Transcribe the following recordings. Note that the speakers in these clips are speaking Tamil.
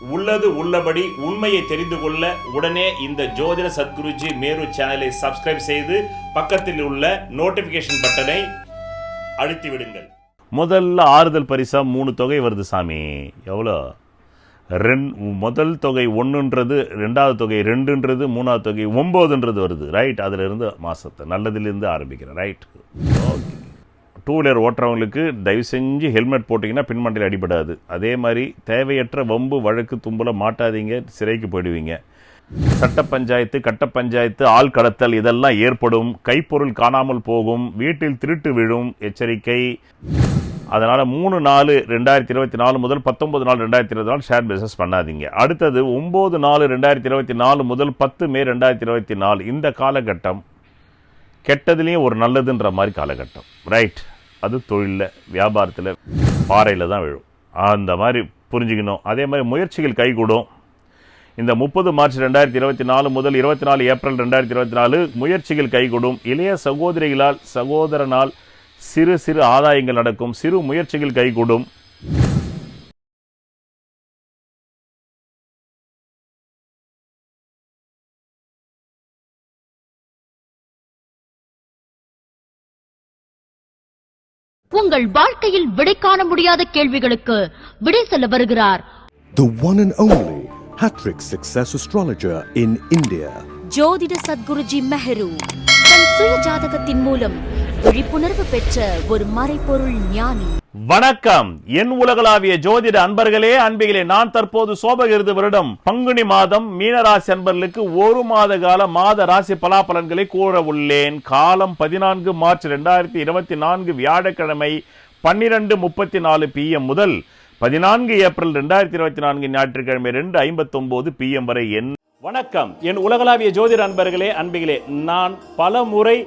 உள்ளது உள்ளபடி உண்மையை தெரிந்து கொள்ள உடனே இந்த ஜோதிட சத்குருஜி மேரு சேனலை சப்ஸ்கிரைப் செய்து பக்கத்தில் உள்ள நோட்டிபிகேஷன் பட்டனை அழுத்தி விடுங்கள். முதல்ல ஆறுதல் பரிசா மூணு தொகை வருது சாமி. எவ்வளோ? ரெண் முதல் தொகை ஒன்றுன்றது ரெண்டாவது தொகை ரெண்டுன்றது மூணாவது தொகை ஒம்போதுன்றது வருது. ரைட் அதிலிருந்து மாதத்தை நல்லதிலிருந்து ஆரம்பிக்கிறேன். ரைட் ஓகே டூ வீலர் ஓட்டுறவங்களுக்கு தயவு செஞ்சு ஹெல்மெட் போட்டிங்கன்னா பின்மண்டையில் அடிபடாது. அதே மாதிரி தேவையற்ற வம்பு வழக்கு தும்புல மாட்டாதீங்க சிறைக்கு போயிடுவீங்க. சட்ட பஞ்சாயத்து கட்ட பஞ்சாயத்து ஆள் கடத்தல் இதெல்லாம் ஏற்படும். கைப்பொருள் காணாமல் போகும். வீட்டில் திருட்டு விழும். எச்சரிக்கை. அதனால் மூணு நாலு ரெண்டாயிரத்தி இருபத்தி நாலு முதல் பத்தொன்பது நாலு ரெண்டாயிரத்தி இருபத்தி நாலு ஷேர் பிஸ்னஸ் பண்ணாதீங்க. அடுத்தது ஒம்பது நாலு ரெண்டாயிரத்தி இருபத்தி நாலு முதல் பத்து மே ரெண்டாயிரத்தி இருபத்தி நாலு. இந்த காலகட்டம் கெட்டதுலேயும் ஒரு நல்லதுன்ற மாதிரி காலகட்டம். ரைட் அது தொழிலில் வியாபாரத்தில் பாறையில் தான் விழும். அந்த மாதிரி புரிஞ்சுக்கணும். அதே மாதிரி முயற்சிகள் கைகூடும். இந்த முப்பது மார்ச் ரெண்டாயிரத்தி இருபத்தி நாலு முதல் இருபத்தி நாலு ஏப்ரல் ரெண்டாயிரத்தி இருபத்தி நாலு முயற்சிகள் கைகூடும். இளைய சகோதரிகளால் சகோதரனால் சிறு சிறு ஆதாயங்கள் நடக்கும். சிறு முயற்சிகள் கைகூடும். உங்கள் வாழ்க்கையில் விடை காண முடியாத கேள்விகளுக்கு விடை சொல்ல வருகிறார் The one and only Hattrick Success Astrologer in India. ஜோதிட சத்குருஜி மெஹரு தன் சுய ஜாதகத்தின் மூலம் விழிப்புணர்வு பெற்ற ஒரு மறைபொருள் ஞானி வணக்கம். என் உலகளாவிய ஜோதிட அன்பர்களே அன்பிகளே நான் தற்போது சோபகிருது வருடம் பங்குனி மாதம் மீனராசி அன்பர்களுக்கு ஒரு மாத கால மாத ராசி பலாபலன்களை கூற உள்ளேன். காலம் பதினான்கு மார்ச் ரெண்டாயிரத்தி இருபத்தி நான்கு வியாழக்கிழமை பன்னிரண்டு முப்பத்தி நாலு பிஎம் முதல் பதினான்கு ஏப்ரல் ரெண்டாயிரத்தி இருபத்தி நான்கு ஞாயிற்றுக்கிழமை ரெண்டு ஐம்பத்தொன்பது பிஎம் வரை என் வணக்கம். என் உலகளாவிய ஜோதிட அன்பர்களே அன்பிகளே நான் பல முறை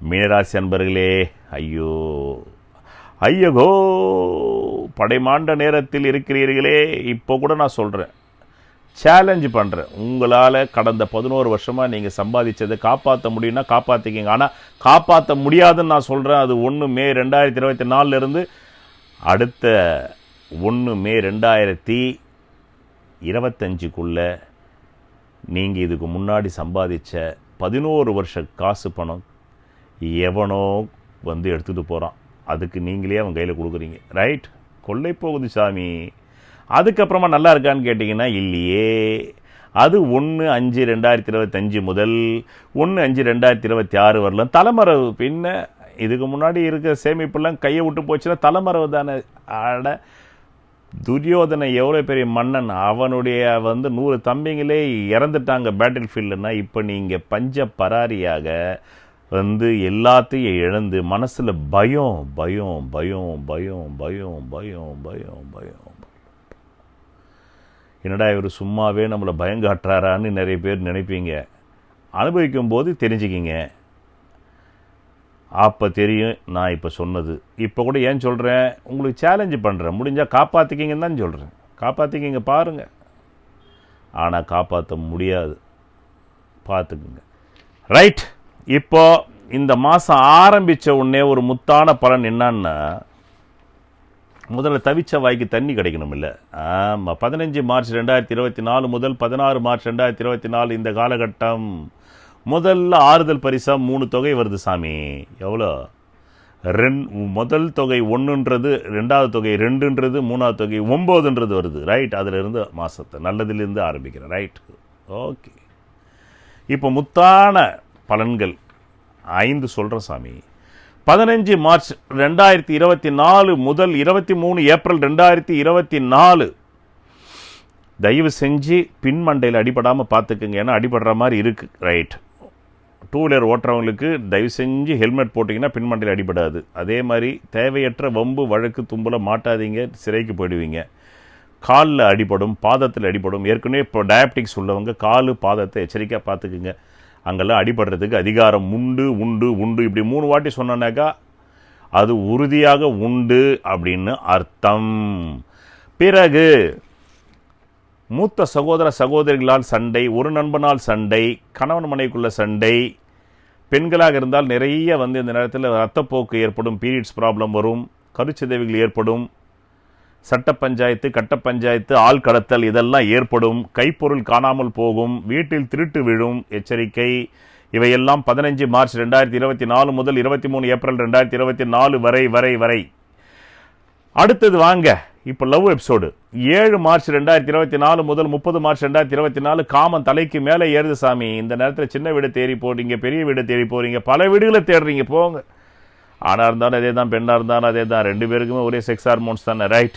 மீனராசி அன்பர்களே ஐயோ. ஐயகோ படைமாண்ட நேரத்தில் இருக்கிறீர்களே. இப்போ கூட நான் சொல்கிறேன் சேலஞ்சு பண்ணுறேன் உங்களால் கடந்த பதினோரு வருஷமாக நீங்கள் சம்பாதிச்சதை காப்பாற்ற முடியும்னா காப்பாற்றிக்கிங்க ஆனால் காப்பாற்ற முடியாதுன்னு நான் சொல்கிறேன் அது ஒன்று மே ரெண்டாயிரத்தி இருபத்தி நாலுலேருந்து அடுத்த ஒன்று மே ரெண்டாயிரத்தி இருபத்தஞ்சுக்குள்ளே நீங்கள் இதுக்கு முன்னாடி சம்பாதிச்ச பதினோரு வருஷ காசு பணம் எவனோ வந்து எடுத்துகிட்டு போகிறான் அதுக்கு நீங்களே அவன் கையில் கொடுக்குறீங்க. ரைட் கொள்ளை போகுது சாமி. அதுக்கப்புறமா நல்லா இருக்கான்னு கேட்டிங்கன்னா இல்லையே. அது ஒன்று அஞ்சு ரெண்டாயிரத்தி இருபத்தஞ்சு முதல் ஒன்று அஞ்சு ரெண்டாயிரத்தி இருபத்தி ஆறு வரலாம். தலைமறைவு. பின்ன இதுக்கு முன்னாடி இருக்கிற சேமிப்புலாம் கையை விட்டு போச்சுன்னா தலைமறைவு தானே. ஆட துரியோதனை எவ்வளோ பெரிய மன்னன். அவனுடைய வந்து நூறு தம்பிங்களே இறந்துட்டாங்க பேட்டில் ஃபீல்டுனா இப்போ நீங்கள் பஞ்ச பராரியாக வந்து எல்லாத்தையும் இழந்து மனசில் பயம் பயம் பயம் பயம் பயம் பயம் பயம் பயம். என்னடா இவர் சும்மாவே நம்மளை பயம் காட்டுறாரான்னு நிறைய பேர் நினைப்பீங்க. அனுபவிக்கும் போது தெரிஞ்சுக்கிங்க. அப்போ தெரியும் நான் இப்போ சொன்னது. இப்போ கூட ஏன் சொல்கிறேன் உங்களுக்கு சேலஞ்சு பண்ணுறேன் முடிஞ்சால் காப்பாற்றிக்கிங்கன்னு தான் சொல்கிறேன் காப்பாற்றிக்கிங்க பாருங்கள் ஆனால் காப்பாற்ற முடியாது. பார்த்துக்குங்க ரைட் இப்போ இந்த மாதம் ஆரம்பித்த உடனே ஒரு முத்தான பலன் என்னன்னா முதல்ல தவிச்ச வாய்க்கு தண்ணி கிடைக்கணும் இல்லை ஆமாம் பதினஞ்சு மார்ச் ரெண்டாயிரத்தி இருபத்தி நாலு முதல் பதினாறு மார்ச் ரெண்டாயிரத்தி இருபத்தி நாலு இந்த காலகட்டம். முதல்ல ஆறுதல் பரிசாக மூணு தொகை வருது சாமி. எவ்வளோ? ரெண் முதல் தொகை ஒன்றுன்றது ரெண்டாவது தொகை ரெண்டுன்றது மூணாவது தொகை ஒம்போதுன்றது வருது. ரைட் அதிலிருந்து மாதத்தை நல்லதுலேருந்து ஆரம்பிக்கிறேன். ரைட் ஓகே இப்போ முத்தான பலன்கள். ஐந்து சொல்கிறேன் சாமி. பதினஞ்சு மார்ச் ரெண்டாயிரத்தி இருபத்தி நாலு முதல் இருபத்தி மூணு ஏப்ரல் ரெண்டாயிரத்தி இருபத்தி நாலு. தயவு செஞ்சு பின்மண்டையில் அடிபடாமல் பார்த்துக்குங்க ஏன்னா அடிபடுற மாதிரி இருக்குது ரைட் டூ வீலர் ஓட்டுறவங்களுக்கு தயவு செஞ்சு ஹெல்மெட் போட்டிங்கன்னா பின்மண்டையில் அடிபடாது. அதே மாதிரி தேவையற்ற வம்பு வழக்கு தும்புல மாட்டாதீங்க. சிறைக்கு போயிடுவீங்க. காலில் அடிபடும் பாதத்தில் அடிபடும். ஏற்கனவே இப்போ டயபெட்டிக்ஸ் உள்ளவங்க காலு பாதத்தை எச்சரிக்கையாக பார்த்துக்குங்க அங்கெல்லாம் அடிபடுறதுக்கு அதிகாரம் உண்டு உண்டு உண்டு. இப்படி மூணு வாட்டி சொன்னனாக்கா அது உறுதியாக உண்டு அப்படின்னு அர்த்தம். பிறகு மூத்த சகோதர சகோதரிகளால் சண்டை ஒரு நண்பனால் சண்டை கணவன் மனைக்குள்ள சண்டை பெண்களாக இருந்தால் நிறைய வந்து இந்த நேரத்தில் ரத்தப்போக்கு ஏற்படும் பீரியட்ஸ் ப்ராப்ளம் வரும் கருச்சிதைவுகள் ஏற்படும் சட்ட பஞ்சாயத்து கட்ட பஞ்சாயத்து ஆள் கடத்தல் இதெல்லாம் ஏற்படும். கைப்பொருள் காணாமல் போகும். வீட்டில் திருட்டு விழும். எச்சரிக்கை. இவையெல்லாம் பதினஞ்சு மார்ச் ரெண்டாயிரத்தி இருபத்தி நாலு முதல் இருபத்தி மூணு ஏப்ரல் ரெண்டாயிரத்தி இருபத்தி நாலு வரை வரை வரை. அடுத்தது வாங்க. இப்போ லவ் எபிசோடு. ஏழு மார்ச் ரெண்டாயிரத்தி இருபத்தி நாலு முதல் முப்பது மார்ச் ரெண்டாயிரத்தி இருபத்தி நாலு காமன் தலைக்கு மேலே ஏறுது சாமி. இந்த நேரத்தில் சின்ன வீடு தேடி போறீங்க பெரிய வீடு தேடி போறீங்க. பல வீடுகளை தேடுறீங்க போங்க. ஆணாக இருந்தாலும் அதே தான் பெண்ணாக இருந்தாலும் அதே தான் ரெண்டு பேருக்குமே ஒரே செக்ஸ் ஹார்மோன்ஸ் தானே ரைட்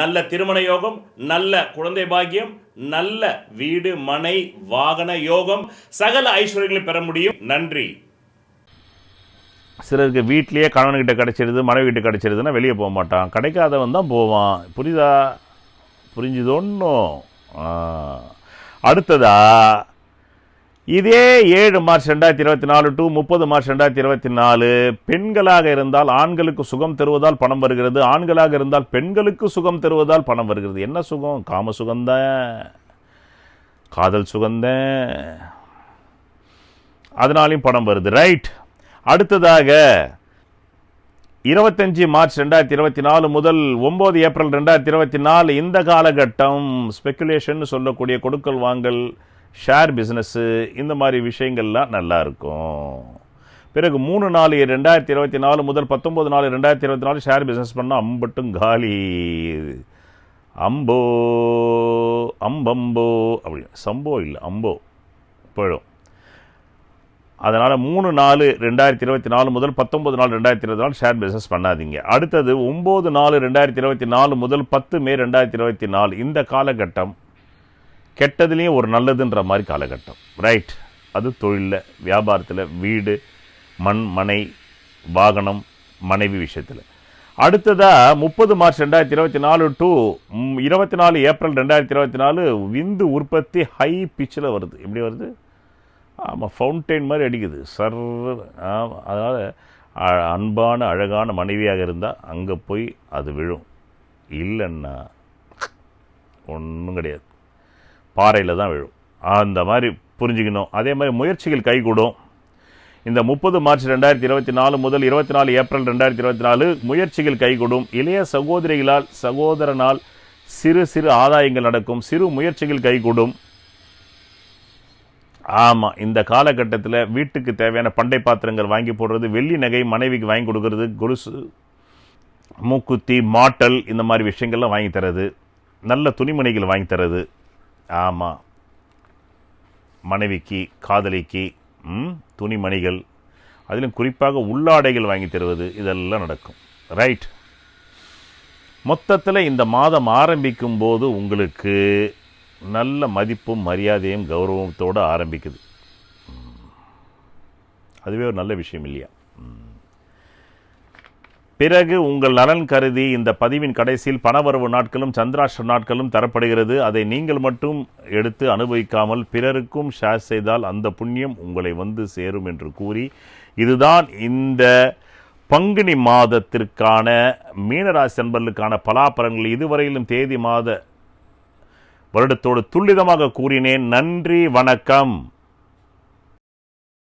நல்ல திருமண யோகம் நல்ல குழந்தை பாக்கியம் நல்ல வீடு மனை வாகன யோகம் சகல ஐஸ்வர்யங்களை பெற முடியும். நன்றி. சிலருக்கு வீட்லேயே கணவன்கிட்ட கிடச்சிருது மனைவி கிட்ட கிடச்சிருதுன்னா வெளியே போக மாட்டான். கிடைக்காதவன் தான் போவான். புரியுதா? புரிஞ்சுதோன்னும். அடுத்ததா இதே ஏழு மார்ச் ரெண்டாயிரத்தி இருபத்தி நாலு டு முப்பது மார்ச் ரெண்டாயிரத்தி இருபத்தி நாலு பெண்களாக இருந்தால் ஆண்களுக்கு சுகம் தருவதால் பணம் வருகிறது ஆண்களாக இருந்தால் பெண்களுக்கு சுகம் தருவதால் பணம் வருகிறது. என்ன சுகம்? காம சுகந்த காதல் சுகந்த அதனாலையும் பணம் வருது. ரைட் அடுத்ததாக இருபத்தஞ்சு மார்ச் ரெண்டாயிரத்தி இருபத்தி நாலு முதல் ஒம்பது ஏப்ரல் ரெண்டாயிரத்தி இருபத்தி நாலு இந்த காலகட்டம் ஸ்பெக்குலேஷன் சொல்லக்கூடிய கொடுக்கல் வாங்கல் ஷேர் பிஸ்னஸ்ஸு இந்த மாதிரி விஷயங்கள்லாம் நல்லா இருக்கும். பிறகு மூணு நாலு ரெண்டாயிரத்தி இருபத்தி நாலு முதல் பத்தொம்பது நாலு ரெண்டாயிரத்தி இருபத்தி நாலு ஷேர் பிஸ்னஸ் பண்ணால் அம்பட்டும் காலி. அம்போ அம்பம்போ அப்படி சம்போ இல்லை அம்போ. போயிடும். அதனால் மூணு நாலு ரெண்டாயிரத்தி இருபத்தி நாலு முதல் பத்தொம்பது நாலு ரெண்டாயிரத்தி இருபத்தி நாலு ஷேர் பிஸ்னஸ் பண்ணாதீங்க. அடுத்தது ஒம்பது நாலு ரெண்டாயிரத்தி இருபத்தி நாலு முதல் பத்து மே ரெண்டாயிரத்தி இருபத்தி நாலு. இந்த காலகட்டம் கெட்டதுலேயும் ஒரு நல்லதுன்ற மாதிரி காலகட்டம். ரைட் அது தொழிலில் வியாபாரத்தில் வீடு மண் மனை வாகனம் மனைவி விஷயத்தில். அடுத்ததாக முப்பது மார்ச் ரெண்டாயிரத்தி இருபத்தி நாலு டு இருபத்தி நாலு ஏப்ரல் ரெண்டாயிரத்தி இருபத்தி நாலு விந்து உற்பத்தி ஹை பிச்சில் வருது. எப்படி வருது? ஆமாம் ஃபவுண்டெயின் மாதிரி அடிக்குது. சர் அதனால் அ- அன்பான அழகான மனைவியாக இருந்தால் அங்கே போய் அது விழும். இல்லைன்னா ஒன்றும் கிடையாது. பாறையில் தான் விழும். அந்த மாதிரி புரிஞ்சுக்கணும். அதே மாதிரி முயற்சிகள் கைகூடும். இந்த முப்பது மார்ச் ரெண்டாயிரத்தி இருபத்தி நாலு முதல் இருபத்தி நாலு ஏப்ரல் ரெண்டாயிரத்தி இருபத்தி நாலு முயற்சிகள் கைகூடும். இளைய சகோதரிகளால் சகோதரனால் சிறு சிறு ஆதாயங்கள் நடக்கும். சிறு முயற்சிகள் கைகூடும். ஆமாம் இந்த காலகட்டத்தில் வீட்டுக்கு தேவையான பண்டை பாத்திரங்கள் வாங்கி போடுறது வெள்ளி நகை மனைவிக்கு வாங்கி கொடுக்கறது கொலுசு மூக்குத்தி மாட்டல் இந்த மாதிரி விஷயங்கள்லாம் வாங்கி தரது. நல்ல துணிமணிகள் வாங்கி தரது. ஆமாம் மனைவிக்கு காதலிக்கு ம், துணிமணிகள் அதிலும் குறிப்பாக உள்ளாடைகள் வாங்கி தருவது இதெல்லாம் நடக்கும். ரைட் மொத்தத்தில் இந்த மாதம் ஆரம்பிக்கும் போது உங்களுக்கு நல்ல மதிப்பும் மரியாதையும் கௌரவத்தோடு ஆரம்பிக்குது. அதுவே ஒரு நல்ல விஷயம் இல்லையா? பிறகு உங்கள் நலன் கருதி இந்த பதிவின் கடைசியில் பணவரவு நாட்களும் சந்திராஷ்ட நாட்களும் தரப்படுகிறது. அதை நீங்கள் மட்டும் எடுத்து அனுபவிக்காமல் பிறருக்கும் ஷேர் செய்தால் அந்த புண்ணியம் உங்களை வந்து சேரும் என்று கூறி இதுதான் இந்த பங்குனி மாதத்திற்கான மீனராசி நண்பர்களுக்கான பலாபலன்கள் இதுவரையிலும் தேதி மாத வருடத்தோடு துல்லிதமாக கூறினேன். நன்றி வணக்கம்.